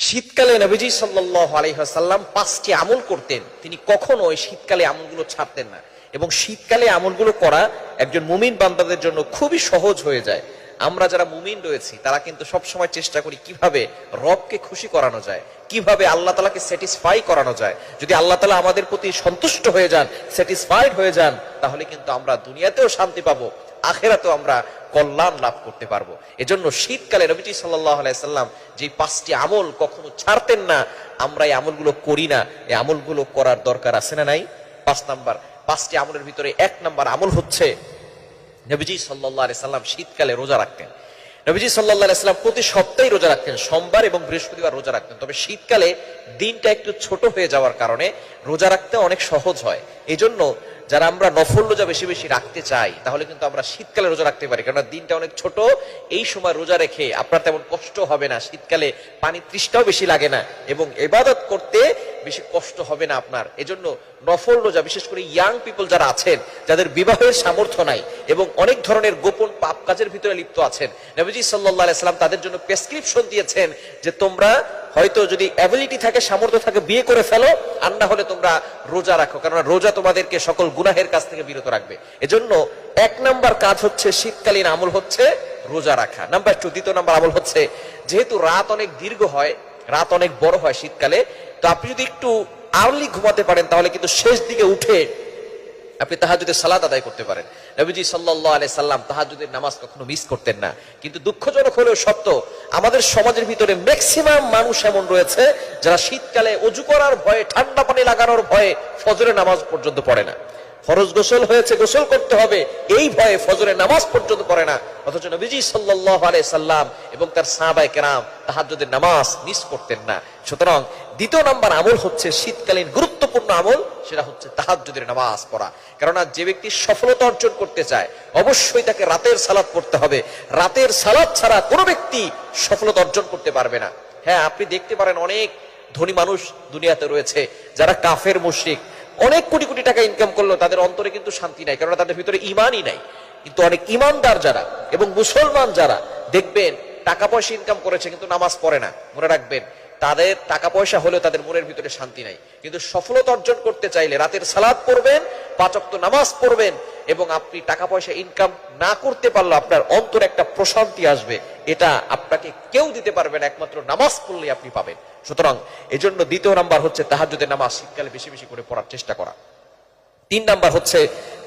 শীতকালে নবীজি সাল্লাহ আলহাসাল্লাম পাঁচটি আমল করতেন। তিনি কখনো ওই শীতকালে আমলগুলো ছাড়তেন না। এবং শীতকালে আমলগুলো করা একজন মুমিন বান্দাদের জন্য খুবই সহজ হয়ে যায়। আমরা যারা মুমিন রয়েছি, তারা কিন্তু সব সময় চেষ্টা করি কীভাবে রবকে খুশি করানো যায়, কীভাবে আল্লাহ তালাকে স্যাটিসফাই করানো যায়। যদি আল্লাহ তালা আমাদের প্রতি সন্তুষ্ট হয়ে যান স্যাটিসফাইড হয়ে যান, তাহলে কিন্তু আমরা দুনিয়াতেও শান্তি পাবো, আখেরাতেও আমরা কল্যাণ লাভ করতে পারব। এজন্য শীতকালে নবীজি আলাইসাল্লাম যে পাঁচটি আমল কখনো ছাড়তেন না, আমরা এই আমলগুলো করি না। এই আমলগুলো করার দরকার আছে না নাই? পাঁচ নাম্বার, পাঁচটি আমলের ভিতরে এক নাম্বার আমল হচ্ছে নবীজি সাল্লাহ সাল্লাম শীতকালে রোজা রাখতেন। নবীজি সাল্লাহ সাল্লাম প্রতি সপ্তাহে রোজা রাখতেন, সোমবার এবং বৃহস্পতিবার রোজা রাখতেন। তবে শীতকালে দিনটা একটু ছোট হয়ে যাওয়ার কারণে রোজা রাখতে অনেক সহজ হয়। এই জন্য যারা আমরা নফল রোজা বেশি বেশি রাখতে চাই, তাহলে কিন্তু আমরা শীতকালে রোজা রাখতে পারি। কারণ দিনটা অনেক ছোট, এই সময় রোজা রেখে আপনার তেমন কষ্ট হবে না। শীতকালে পানি তৃষ্ণাও বেশি লাগে না এবং এবাদত করতে বেশি কষ্ট হবে না আপনার। এজন্য নফল রোজা, বিশেষ করে ইয়াং পিপল যারা আছেন, যাদের বিবাহের সামর্থ্য নাই এবং অনেক ধরনের গোপন পাপ কাজের ভিতরে লিপ্ত আছেন, নবীজি সাল্লাহ সাল্লাম তাদের জন্য প্রেসক্রিপশন দিয়েছেন যে তোমরা হয়তো যদি অ্যাবিলিটি থাকে, সামর্থ্য থাকে, বিয়ে করে ফেলো, আর না হলে তোমরা রোজা রাখো কারণ রোজা তোমাদেরকে সকল গুনাহের কাছ থেকে বিরত রাখবে। এজন্য এক নাম্বার কাজ হচ্ছে, শীতকালীন আমল হচ্ছে রোজা রাখা। নাম্বার টু দ্বিতীয় নাম্বার আমল হচ্ছে, যেহেতু রাত অনেক দীর্ঘ হয় রাত অনেক বড় হয় শীতকালে। তো আপনি যদি একটু আর্লি ঘুমাতে পারেন, তাহলে কিন্তু শেষ দিকে উঠে আপনি তাহাজুদের সালাদ আদায় করতে পারেন। নবীজি সাল্লাহ আলাই সাল্লাম তাহাজুদের নামাজ কখনো মিস করতেন না। কিন্তু দুঃখজনক হলেও সত্য, আমাদের সমাজের ভিতরে ম্যাক্সিমাম মানুষ এমন রয়েছে, যারা শীতকালে অজু করার ভয়ে, ঠান্ডা পানি লাগানোর ভয়ে ফজরের নামাজ পর্যন্ত পড়ে না। ফরজ গোসল হয়েছে, গোসল করতে হবে। এই ভয়ে ফজরের নামাজ পর্যন্ত পড়ে না। অথচ নবীজি সাল্লাহ আলাই সাল্লাম এবং তার সাহাবাই কেরাম তাহাজুদের নামাজ মিস করতেন না। সুতরাং দ্বিতীয় নাম্বার আমল হচ্ছে শীতকালীন গুরুত্বপূর্ণ আমল, সেটা হচ্ছে তাহাজ্জুদের নামাজ পড়া। কেননা যে ব্যক্তি সফলতা অর্জন করতে চায়, অবশ্যই তাকে রাতের সালাদ পড়তে হবে। রাতের সালাদ ছাড়া কোনো ব্যক্তি সফলতা অর্জন করতে পারবে না। হ্যাঁ আপনি দেখতে পারেন অনেক ধনী মানুষ দুনিয়াতে রয়েছে, যারা কাফের মুশরিক। অনেক কোটি কোটি টাকা ইনকাম করল, তাদের অন্তরে কিন্তু শান্তি নাই, কেননা তাদের ভিতরে ইমানই নাই। কিন্তু অনেক ইমানদার যারা এবং মুসলমান যারা দেখবেন টাকা পয়সা ইনকাম করেছে, কিন্তু নামাজ পড়ে না। মনে রাখবেন, তাদের টাকা পয়সা হলেও তাদের মনের ভিতরে শান্তি নাই। কিন্তু সফলতা অর্জন করতে চাইলে রাতের সালাদ পড়বেন পাঁচক্ত নামাজ পড়বেন এবং আপনি টাকা পয়সা ইনকাম না করতে পারলে আপনার অন্তর একটা প্রশান্তি আসবে। এটা আপনাকে কেউ দিতে পারবেন একমাত্র নামাজ পড়লে আপনি পাবেন। সুতরাং এজন্য দ্বিতীয় নাম্বার হচ্ছে তাহাজুদের নামাজ শীতকালে বেশি বেশি করে পড়ার চেষ্টা করা। তিন নাম্বার হচ্ছে,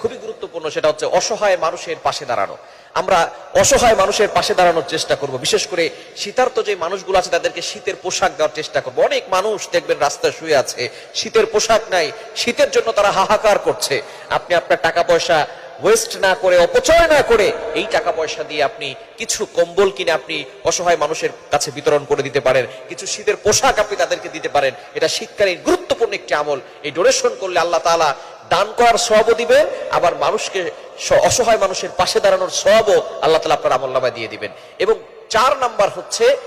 খুবই গুরুত্বপূর্ণ, সেটা হচ্ছে অসহায় মানুষের পাশে দাঁড়ানো। আমরা অসহায় মানুষের পাশে দাঁড়ানোর চেষ্টা করব। বিশেষ করে শীতার্থ যে মানুষগুলো আছে, তাদেরকে শীতের পোশাক দেওয়ার চেষ্টা করব। অনেক মানুষ দেখবেন রাস্তায় শুয়ে আছে, শীতের পোশাক নাই, শীতের জন্য তারা হাহাকার করছে। আপনি আপনার টাকা পয়সা ওয়েস্ট না করে, অপচয় না করে, এই টাকা পয়সা দিয়ে আপনি কিছু কম্বল কিনে আপনি অসহায় মানুষের কাছে বিতরণ করে দিতে পারেন। কিছু শীতের পোশাক আপনি তাদেরকে দিতে পারেন। এটা শীতকালীন গুরুত্বপূর্ণ একটি আমল। এই ডোনেশন করলে আল্লাহ তাআলা দান করার সবও দিবেন আবার মানুষকে অসহায় মানুষের পাশে দাঁড়ানোর সবও আল্লাহ তালা আপনার আমল নামায় দিয়ে দিবেন। এবং চার নাম্বার হচ্ছে,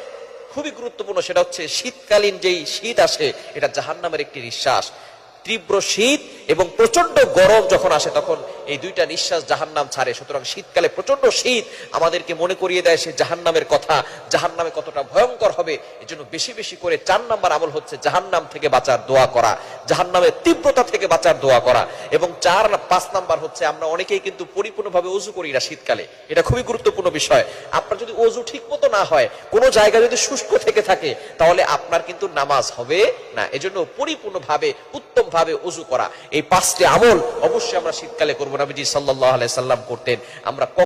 খুবই গুরুত্বপূর্ণ সেটা হচ্ছে, শীতকালীন যেই শীত আসে, এটা জাহান নামের একটি নিঃশ্বাস। তীব্র শীত এবং প্রচণ্ড গরম যখন আসে, তখন এই দুইটা নিঃশ্বাস জাহান্নাম ছাড়ে। সুতরাং শীতকালে প্রচণ্ড শীত আমাদেরকে মনে করিয়ে দেয় সে জাহান্নামের কথা। জাহান্নামে কতটা ভয়ঙ্কর হবে এই জন্য বেশি বেশি করে চার নাম্বার আমল হচ্ছে জাহান্নাম থেকে বাঁচার দোয়া করা। জাহান্নামের তীব্রতা থেকে বাঁচার দোয়া করা। এবং চার পাঁচ নাম্বার হচ্ছে আমরা অনেকেই কিন্তু পরিপূর্ণভাবে অজু করি না শীতকালে। এটা খুবই গুরুত্বপূর্ণ বিষয়। আপনার যদি অজু ঠিক মতো না হয়, কোনো জায়গা যদি শুষ্ক থেকে থাকে, তাহলে আপনার কিন্তু নামাজ হবে না। এজন্য পরিপূর্ণভাবে, উত্তমভাবে অজু করা। এই পাঁচটি আমল অবশ্যই আমরা শীতকালে করব। নবীজি সাল্লাহ সাল্লাম করতেন আমরা